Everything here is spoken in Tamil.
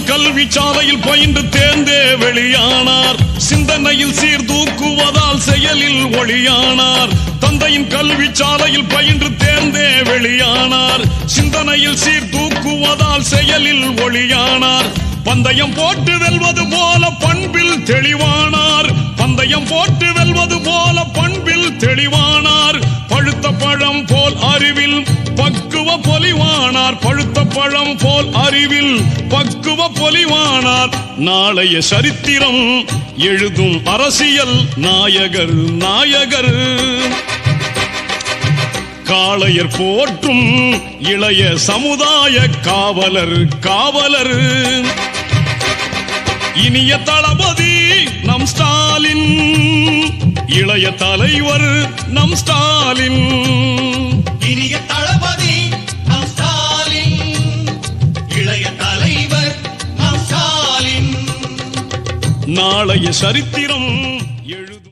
தந்தையின் கல்வி சாலையில் பயின்று தேர்ந்தே வெளியானார். சிந்தனையில் சீர்தூக்குவதால் செயலில் ஒளியானார். தந்தையின் கல்வி சாலையில் பயின்று தேர்ந்தே வெளியானார். சிந்தனையில் சீர்தூக்குவதால் செயலில் ஒளியானார். பந்தயம் போட்டு வெல்வது போல பண்பில் தெளிவானார். பந்தயம் போட்டு வெல்வது போல பண்பில் தெளிவானார். பழுத்த பழம் போ அறிவில் பக்குவ பொலிவானார் பழுத்த பழம் போல் அறிவில் பக்குவ பொலிவானார். நாளைய சரித்திரம் எழுதும் அரசியல் நாயகர் நாயகர். காளையர் போற்றும் இளைய சமுதாய காவலர் காவலர். இனிய தளபதி நம் ஸ்டாலின் இளைய தலைவர் நம் ஸ்டாலின். தலைவர் ஸ்டாலின் நாளைய சரித்திரம் எழுதும்.